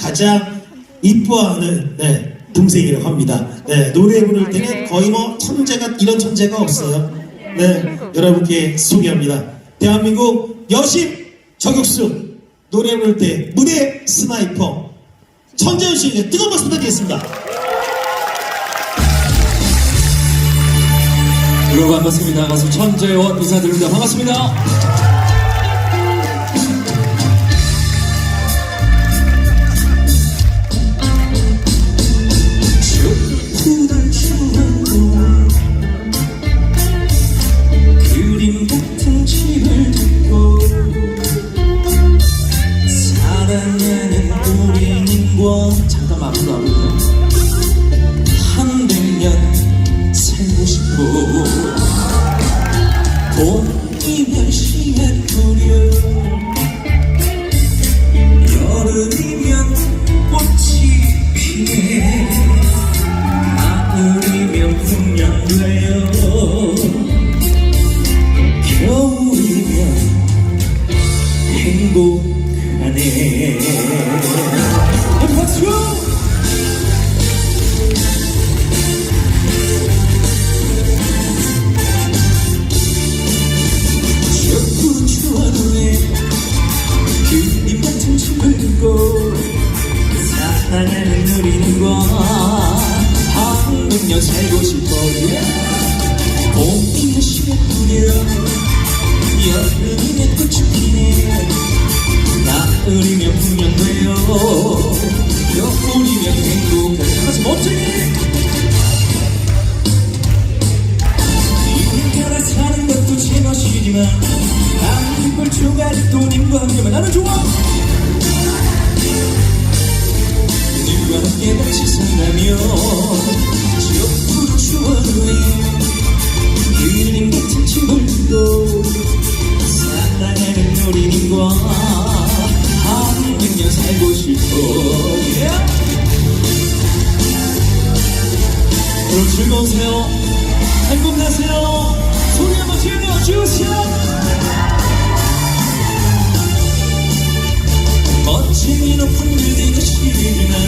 가장 이뻐하는 네, 동생이라고 합니다. 네, 노래 부를 때는 거의 뭐 천재가 이런 천재가 없어요. 네, 여러분께 소개합니다. 대한민국 여심 저격수 노래 부를 때 무대 스나이퍼 천재현 씨에게 뜨거운 박수 부탁드리겠습니다. 여러분 반갑습니다. 가수 천재원 인사드립니다. 반갑습니다. 와볼까요? 한백년 살고 싶어. 봄이면 씨앗 뿌려. 여름이면 꽃이 피네. 가을이면 풍년돼요 조가리도 님과 함께만 나는 좋아. 님과 함께 같이 산다며 지옥으로 추억해. 그림 같은 춤을 도 사랑하는 우리님과 한국여 살고 싶어. 여러분 즐거우세요. 행복하세요. 소리 한번 질러주세요 멋쟁이 높은 그대가 싫으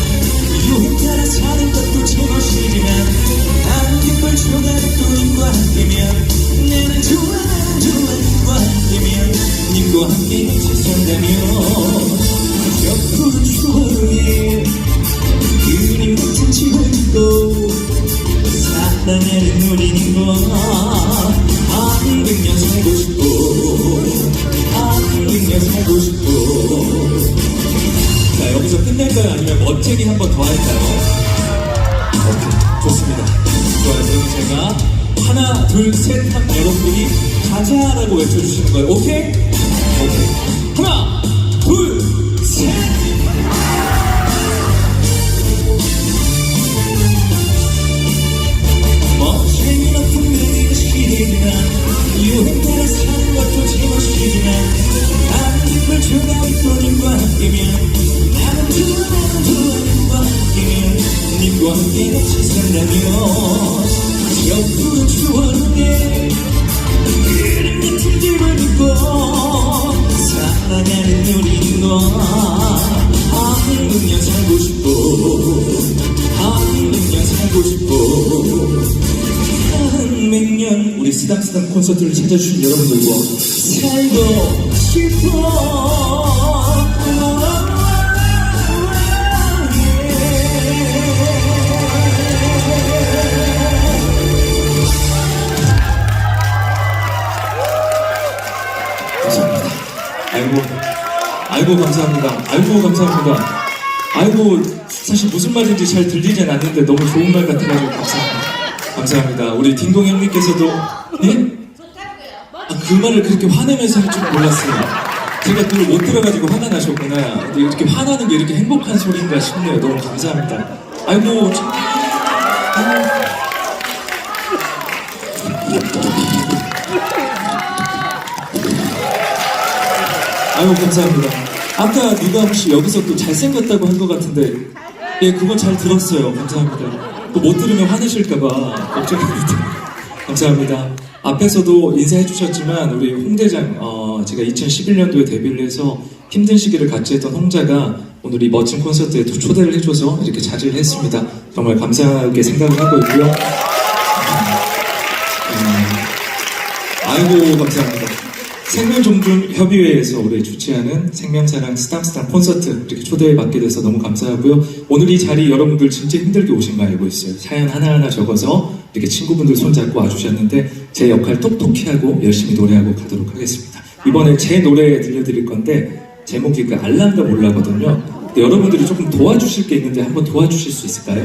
아이고, 감사합니다. 아이고 감사합니다. 아이고 사실 무슨 말인지 잘 들리진 않는데 너무 좋은 말 같아가지고 감사합니다. 감사합니다. 우리 딩동 형님께서도 예? 아, 그 말을 그렇게 화내면서 할 줄 몰랐어요. 제가 그걸 못 들어가지고 화가 나셨구나. 근데 이렇게 화나는 게 이렇게 행복한 소리인가 싶네요. 너무 감사합니다. 아이고. 참- 아이고. 아유 감사합니다. 아까 누가 혹시 여기서 또 잘생겼다고 한 것 같은데 예 그건 잘 들었어요. 감사합니다. 또 못 들으면 화내실까봐 걱정입니다. 감사합니다. 앞에서도 인사해 주셨지만 우리 홍대장 어, 제가 2011년도에 데뷔를 해서 힘든 시기를 같이 했던 홍자가 오늘 이 멋진 콘서트에 또 초대를 해줘서 이렇게 자리를 했습니다. 정말 감사하게 생각을 하고 있고요. 음, 아이고 감사합니다. 생명종준협의회에서 올해 주최하는 생명사랑 스tam스tam 콘서트 이렇게 초대를 받게 돼서 너무 감사하고요. 오늘 이 자리 여러분들 진짜 힘들게 오신 거 알고 있어요. 사연 하나하나 적어서 이렇게 친구분들 손잡고 와주셨는데 제 역할 똑똑히 하고 열심히 노래하고 가도록 하겠습니다. 이번에 제 노래 들려드릴 건데 제목이 그 알란가 몰라거든요. 근데 여러분들이 조금 도와주실 게 있는데 한번 도와주실 수 있을까요?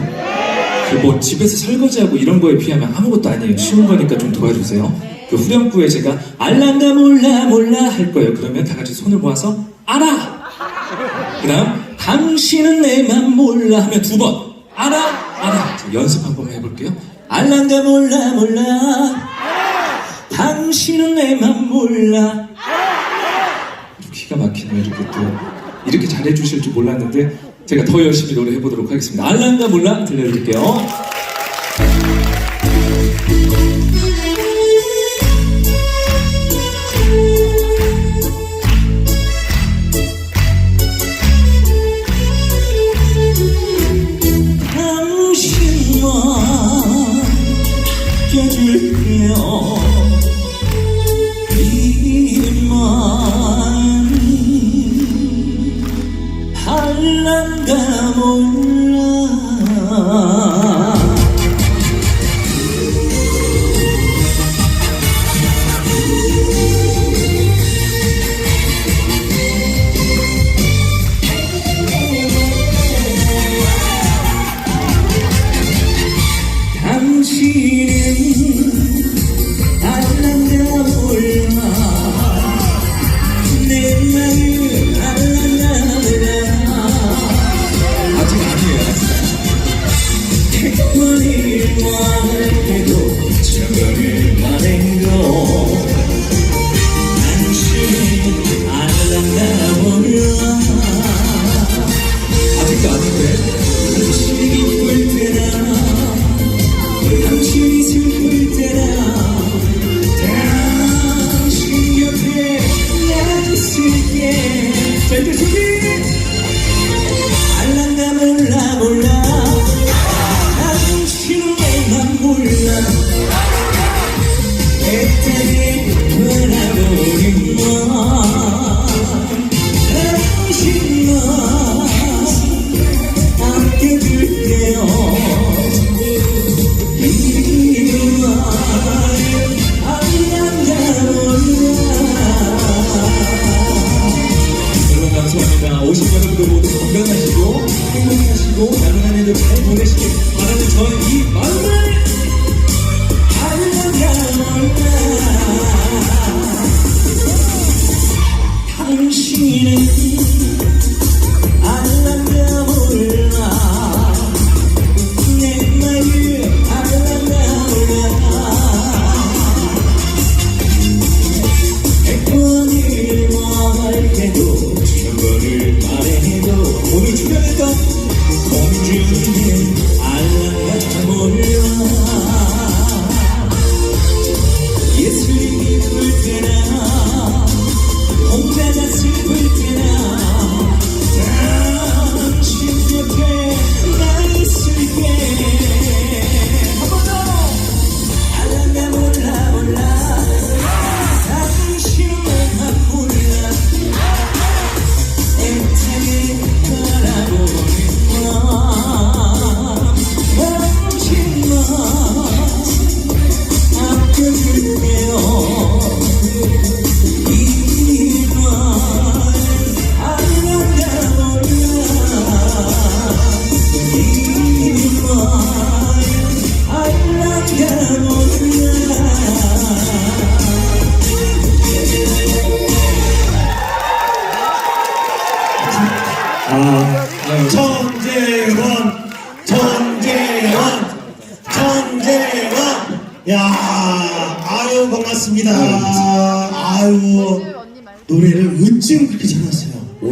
그 뭐 집에서 설거지하고 이런 거에 비하면 아무것도 아니에요. 쉬운 거니까 좀 도와주세요. 그 후렴구에 제가 알란가 몰라 몰라 할 거예요. 그러면 다 같이 손을 모아서 알아. 그다음 당신은 내 맘 몰라 하면 두 번 알아 알아. 자, 연습 한번 해볼게요. 알란가 몰라 몰라. 당신은 내 맘 몰라. 기가 막히네요 이렇게 또 이렇게 잘해주실 줄 몰랐는데 제가 더 열심히 노래해 보도록 하겠습니다. 알란가 몰라 들려드릴게요.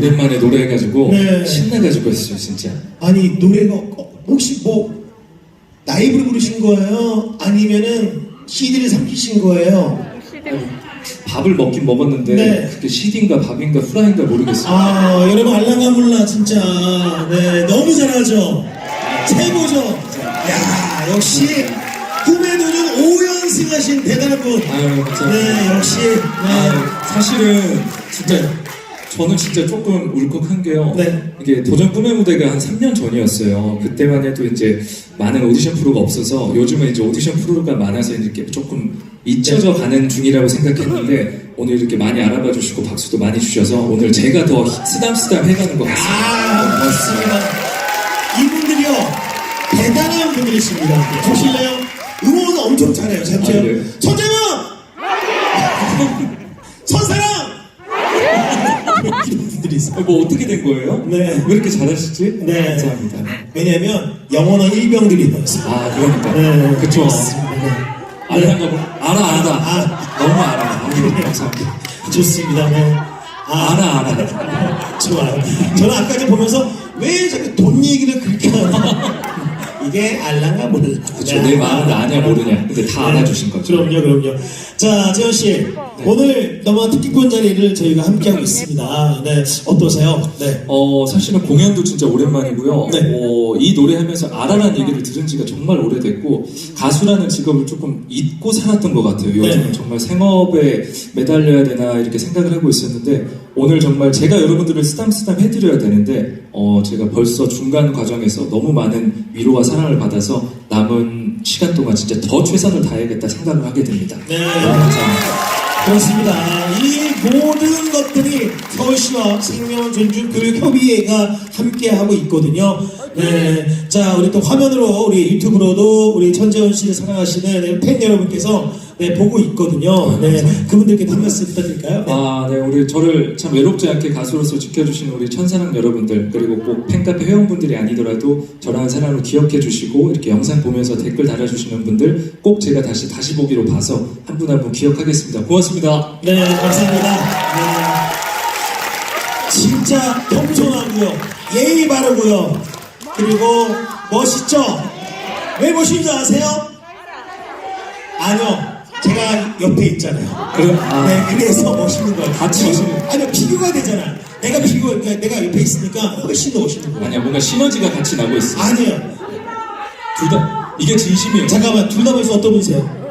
오랜만에 노래해가지고 네. 신나가지고 했어요 진짜. 아니 노래가 어, 혹시 뭐 라이브로 부르신 거예요? 아니면은 CD를 삼키신 거예요? 아니, 밥을 먹긴 먹었는데 네. 그게 CD인가 밥인가 후라이인가 모르겠어요. 아, 여러분 알랑가 몰라 진짜. 네, 너무 잘하죠. 최고죠. 야, 역시 꿈의 도전 5연승 하신 대단한 분. 아유, 감사합니다. 네, 역시. 네. 아, 사실은 진짜 네. 저는 진짜 조금 울컥한 게요. 네. 이게 도전 꿈의 무대가 한 3년 전이었어요. 그때만 해도 이제 많은 오디션 프로가 없어서 요즘은 이제 오디션 프로가 많아서 이렇게 조금 잊혀져 가는 중이라고 생각했는데 오늘 이렇게 많이 알아봐 주시고 박수도 많이 주셔서 오늘 제가 더 쓰담쓰담 해가는 것 같습니다. 아, 고맙습니다. 이분들이요, 대단한 분들이십니다. 보실래요? 응원 엄청 잘해요. 잠시요. 아, 네. 천재만! 천사랑! 이런 분들이 있어요. 어, 뭐 어떻게 된 거예요? 네. 왜 이렇게 잘하시지? 네. 감사합니다. 왜냐면 영원한 일병들이어서. 아 그러니까. 네, 그쵸. 그렇습니다. 네. 알아가 보 알아 알아. 아. 너무 알아. 아유, 감사합니다. 좋습니다. 네. 아, 알아 알아. 좋아요. 저는 아까 전 보면서 왜 자꾸 돈 얘기를 그렇게 하나? 이게 알랑가 몰라. 그쵸, 내 마음을 아냐 모르냐. 근데 다 알아주신 거죠. 그럼요, 그럼요. 자, 재현 씨. 오늘 너무 뜻깊은 자리를 저희가 함께 하고 있습니다. 네, 어떠세요? 네. 어 사실은 공연도 진짜 오랜만이고요. 네. 어, 이 노래 하면서 아라라는 얘기를 들은 지가 정말 오래됐고 가수라는 직업을 조금 잊고 살았던 것 같아요. 요즘 네. 정말 생업에 매달려야 되나 이렇게 생각을 하고 있었는데 오늘 정말 제가 여러분들을 쓰담쓰담 해드려야 되는데 어, 제가 벌써 중간 과정에서 너무 많은 위로와 사랑을 받아서 남은 시간 동안 진짜 더 최선을 다해야겠다 생각을 하게 됩니다. 네. 너무 감사합니다. 그렇습니다. 이 모든 것들이 서울시와 생명 존중 교육협의회가 함께하고 있거든요. 네. 자, 우리 또 화면으로, 우리 유튜브로도 우리 천재원 씨를 사랑하시는 팬 여러분께서 네, 보고 있거든요. 네. 그분들께 한 말씀 부탁드릴까요? 네. 아, 네, 우리 저를 참 외롭지 않게 가수로서 지켜주시는 우리 천사랑 여러분들, 그리고 꼭 팬카페 회원분들이 아니더라도 저라는 사람을 기억해 주시고, 이렇게 영상 보면서 댓글 달아주시는 분들, 꼭 제가 다시, 다시 보기로 봐서 한 분 한 분 기억하겠습니다. 고맙습니다. 네, 감사합니다. 네. 진짜 겸손하고요. 예의 바르고요. 그리고 멋있죠? 왜 멋있는지 아세요? 아니요. 제가 옆에 있잖아요. 그럼, 아, 네, 그래서 멋있는 거예요. 같이 멋있는 아니요, 비교가 되잖아. 내가 비교, 그러니까 내가 옆에 있으니까 훨씬 더 멋있는 거예요. 아니야, 뭔가 시너지가 같이 나고 있어. 아니에요. 둘 다, 이게 진심이에요. 잠깐만, 둘 다 벌써 어떤 분이세요?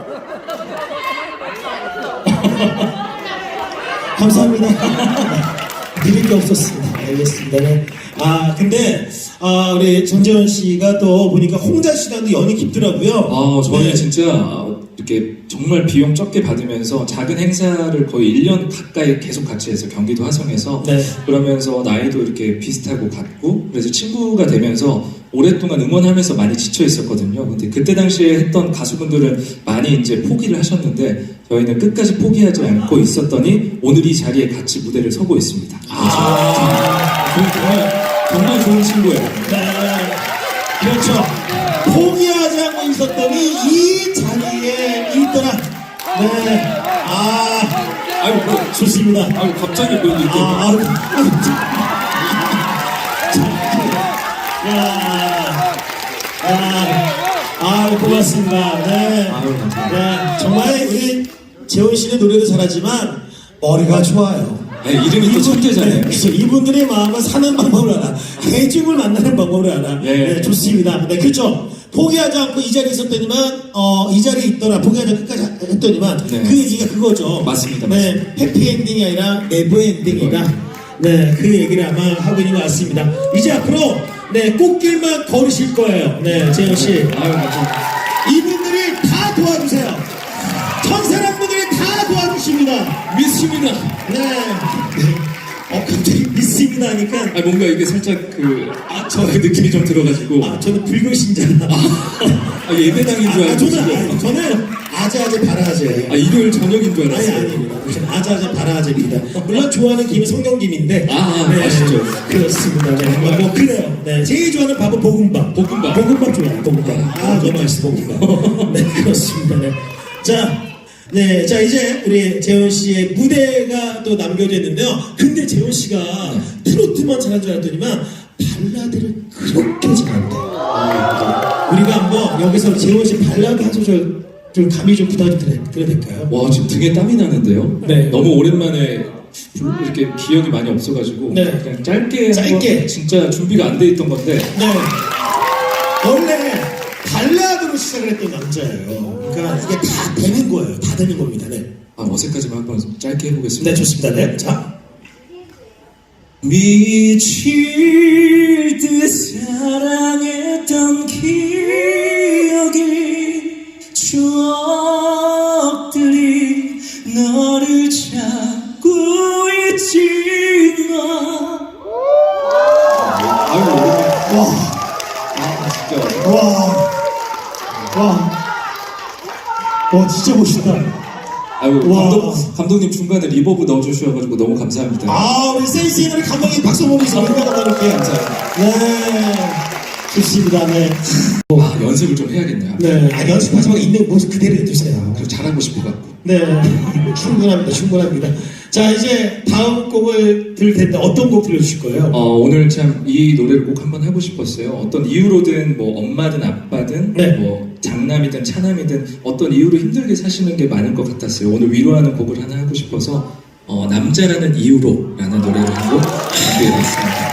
감사합니다. 드릴 게 없었습니다. 알겠습니다. 네. 아, 근데, 아, 우리 전재현 씨가 또 보니까 홍자 씨랑도 연이 깊더라고요. 아, 저는 네. 진짜 이렇게 정말 비용 적게 받으면서 작은 행사를 거의 1년 가까이 계속 같이 해서 경기도 화성에서 네. 그러면서 나이도 이렇게 비슷하고 같고 그래서 친구가 되면서 오랫동안 응원하면서 많이 지쳐 있었거든요. 근데 그때 당시에 했던 가수분들은 많이 이제 포기를 하셨는데 저희는 끝까지 포기하지 않고 있었더니 오늘 이 자리에 같이 무대를 서고 있습니다. 아, 정말, 정말 좋은 친구예요. 네. 그렇죠. 포기하지 않고 있었더니 이 자리에 있더라. 네. 아, 아유, 뭐, 좋습니다. 아유 갑자기 뭐 이렇게 아, 아유, 아유, 참. 야, 야, 아, 고맙습니다. 네. 아유, 감사합니다. 네, 정말 우리 재원 씨는 노래도 잘하지만 머리가 좋아요. 네, 이름이 또 천재잖아요. 네, 그렇죠. 이분들의 마음을 사는 방법을 알아. 대중을 만나는 방법을 알아. 예. 네, 좋습니다. 네, 그렇죠. 포기하지 않고 이 자리에 있었더니만, 어, 이 자리에 있더라. 포기하지 않고 끝까지 했더니만, 네. 그 얘기가 그거죠. 맞습니다, 네, 해피엔딩이 아니라 네버엔딩이다. 네, 그 얘기를 아마 하고 있는 것 같습니다. 이제 앞으로, 네, 꽃길만 걸으실 거예요. 네, 재현 씨. 아유, 감사합니다. 이분들이 다 도와주세요. 천사람 분들이 다 도와주십니다. 믿습니다. 네. 어, 갑자기 믿습니다 하니까. 아 뭔가 이게 살짝 그 아, 저의 느낌이 좀 들어가지고 아, 저는 불교신자. 아, 예배당인 줄 아, 알고 저는, 지금. 아니, 저는 아재아재 바라아재. 아 일요일 저녁인 줄 아니, 알았어요. 아닙니다. 저는 아재아재 바라아재입니다. 물론 좋아하는 김은 성경김인데. 아, 아, 아시죠? 그렇습니다. 네, 뭐, 뭐, 그래요. 네, 제일 좋아하는 밥은 볶음밥. 볶음밥. 볶음밥 좋아요, 볶음밥. 아, 너무 맛있어, 볶음밥. 네, 그렇습니다. 네. 자, 네, 자, 이제 우리 재원 씨의 무대가 또 남겨져 있는데요. 근데 재원 씨가 트로트만 잘한 줄 알았더니만 발라드를 그렇게 잘한대요. 우리가 한번 여기서 재원 씨 발라드 한 소절 좀 감히 좀 부탁 좀 드려, 드려도 될까요? 와 지금 등에 땀이 나는데요. 네. 너무 오랜만에 불- 이렇게 기억이 많이 없어가지고 네. 그냥 짧게 짧게. 진짜 준비가 안 돼 있던 건데 네. 원래 발라드로 시작을 했던 남자예요. 그러니까 이게 다 되는 거예요. 다 되는 겁니다. 네. 아, 어색하지만 한번 짧게 해보겠습니다. 네, 좋습니다. 네. 자. 미칠 듯 사랑했던 기 와, 진짜 멋있다. 와. 감독, 감독님 중간에 리버브 넣어주셔가지고 너무 감사합니다 아, 우리 센스 있는 우리 감독님 박수 보면서 응원 나눌게요. 네. 좋습니다. 네. 아 연습을 좀 해야겠네요 네. 아, 연습하지 말고 있는 모습 그대로 해주세요. 그리고 잘하고 싶어갖고 네. 충분합니다. 충분합니다. 자, 이제 다음 곡을 들을 텐데 어떤 곡 들려주실 거예요? 어, 오늘 참 이 노래를 꼭 한번 하고 싶었어요. 어떤 이유로든 뭐 엄마든 아빠든 네. 뭐 장남이든 차남이든 어떤 이유로 힘들게 사시는 게 많을 것 같았어요. 오늘 위로하는 곡을 하나 하고 싶어서 어, 남자라는 이유로라는 노래를 하고 준비해봤습니다.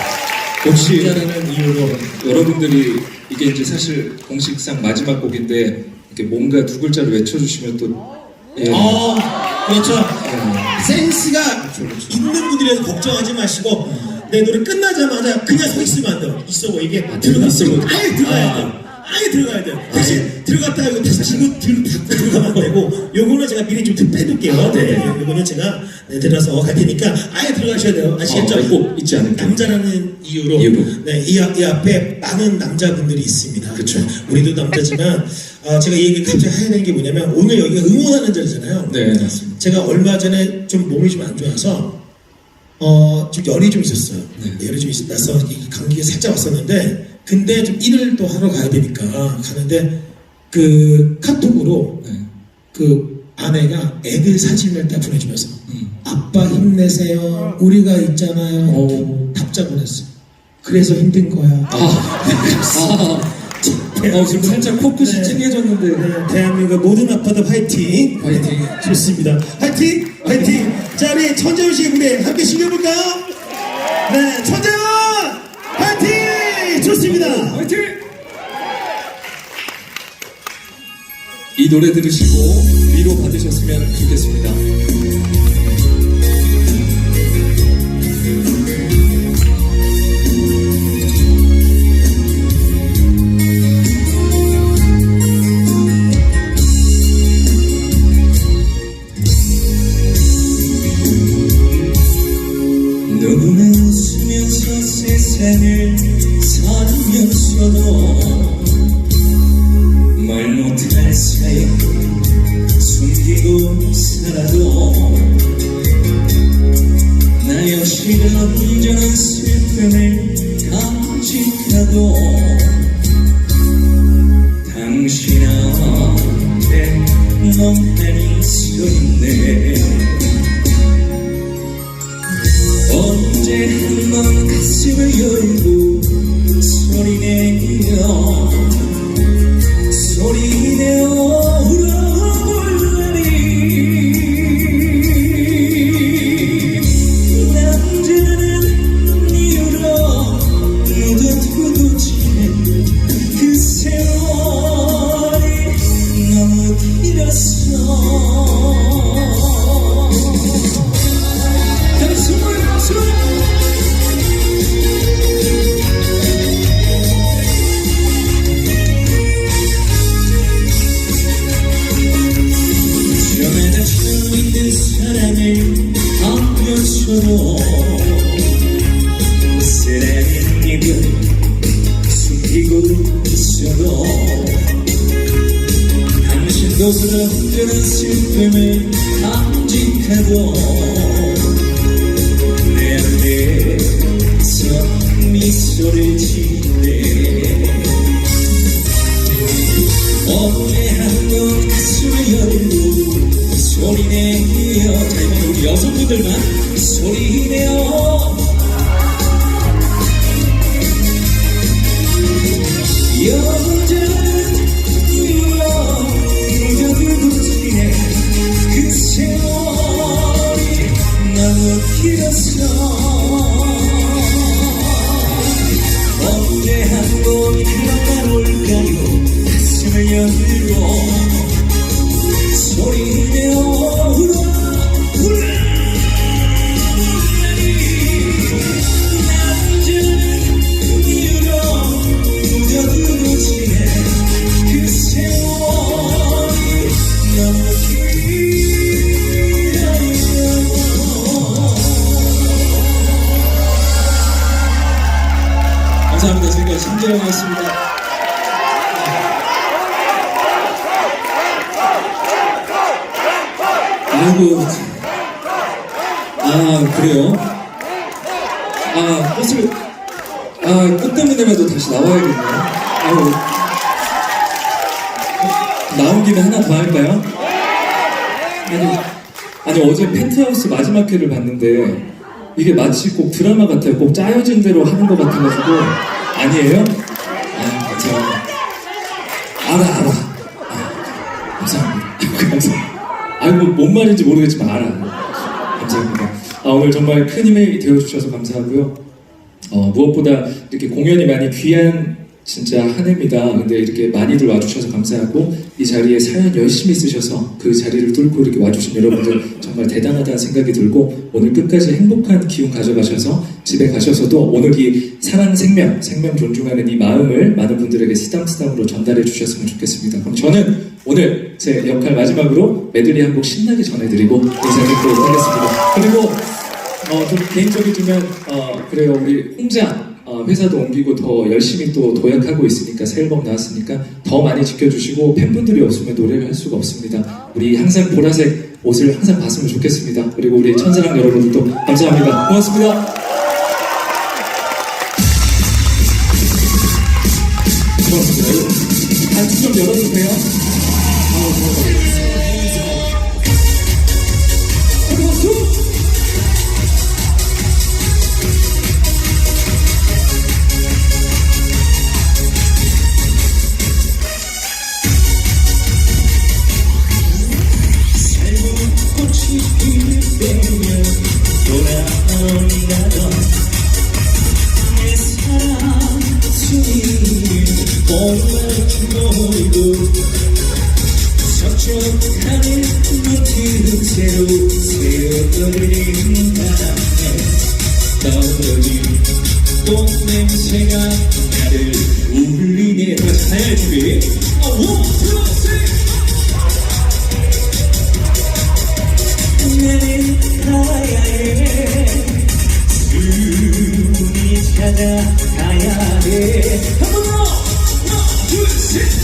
혹시 남자라는 이유로 여러분들이 이게 이제 사실 공식상 마지막 곡인데 이렇게 뭔가 두 글자를 외쳐주시면 또 예. 어, 그렇죠. 예. 센스가 있는 분들이라서 걱정하지 마시고 내 노래 끝나자마자 그냥 서 있으면 안 돼요. 있어 보이게 들어가 있어 보이게 아예 들어가야 돼 요. 아예 들어가야 돼요. 대신 들어갔다 이거 다시 치고 들 닫고 들어가면 안 되고 요거는 제가 미리 좀 빼둘게요. 네. 요거는 제가 네, 들어서 갈 테니까 아예 들어가셔야 돼요. 아시겠죠? 어, 네, 꼭 잊지 않을게요. 남자라는 이유로, 이유로. 네, 이, 앞- 이 앞에 많은 남자분들이 있습니다. 그쵸. 우리도 남자지만 어, 제가 이 얘기 갑자기 해야 되는 게 뭐냐면 오늘 여기가 응원하는 자리잖아요. 네, 맞습니다. 제가 얼마 전에 좀 몸이 좀 안 좋아서 어, 좀 열이 좀 있었어요. 네. 열이 좀 있었어. 이 감기가 살짝 왔었는데 근데 좀 일을 또 하러 가야 되니까 가는데 그 카톡으로 네. 그 아내가 애들 사진을 딱 보내주면서 음. 아빠 힘내세요. 우리가 있잖아요. 오. 답장 보냈어. 그래서 힘든 거야. 아, 아, 어, 지금 살짝 코끝이 네. 찡해졌는데. 네, 대한민국 모든 아빠들 화이팅! 화이팅. 좋습니다. 화이팅! 화이팅! 자, 우리 천재훈 씨의 무대 함께 즐겨볼까요? 네, 천재훈! 좋습니다. 화이팅! 이 노래 들으시고 위로 받으셨으면 좋겠습니다. 한 그런저런 슬픔을 간직하고 내 안에서 미소를 짓네. 어제 한번 가슴을 열고 소리내어. 자 이번 우리 여성분들만 소리내어 you. 다시 나와야겠네요. 아유 나온 김에 하나 더 할까요? 아니 아니 어제 펜트하우스 마지막 회를 봤는데 이게 마치 꼭 드라마 같아요. 꼭 짜여진 대로 하는 것 같아가지고 아니에요? 아 감사합니다. 알아 알아. 아, 감사합니다. 감사합니다. 아이고 뭔 말인지 모르겠지만 알아. 감사합니다. 아, 오늘 정말 큰 힘이 되어주셔서 감사하고요. 어, 무엇보다 이렇게 공연이 많이 귀한 진짜 한 해입니다. 근데 이렇게 많이들 와주셔서 감사하고 이 자리에 사연 열심히 쓰셔서 그 자리를 뚫고 이렇게 와주신 여러분들 정말 대단하다는 생각이 들고 오늘 끝까지 행복한 기운 가져가셔서 집에 가셔서도 오늘 이 사랑 생명, 생명 존중하는 이 마음을 많은 분들에게 쓰담쓰담으로 전달해 주셨으면 좋겠습니다. 그럼 저는 오늘 제 역할 마지막으로 메들리 한 곡 신나게 전해드리고 인사 드리도록 하겠습니다. 그리고 어, 좀 개인적이지만 어, 그래요 우리 홍자 어, 회사도 옮기고 더 열심히 또 도약하고 있으니까 새 앨범 나왔으니까 더 많이 지켜주시고 팬분들이 없으면 노래를 할 수가 없습니다. 우리 항상 보라색 옷을 항상 봤으면 좋겠습니다. 그리고 우리 천사랑 여러분들도 감사합니다. 고맙습니다. 고맙습니다. 단추 좀 열어주세요. 아우, 고맙습니다. 떠오르는 꽃냄새가 나를 울리네 다시 잘 준비 아, 원, 투, 쓰리 나는 가야 해 숨이 찾아가야 해 한 번 더! 하나 둘 셋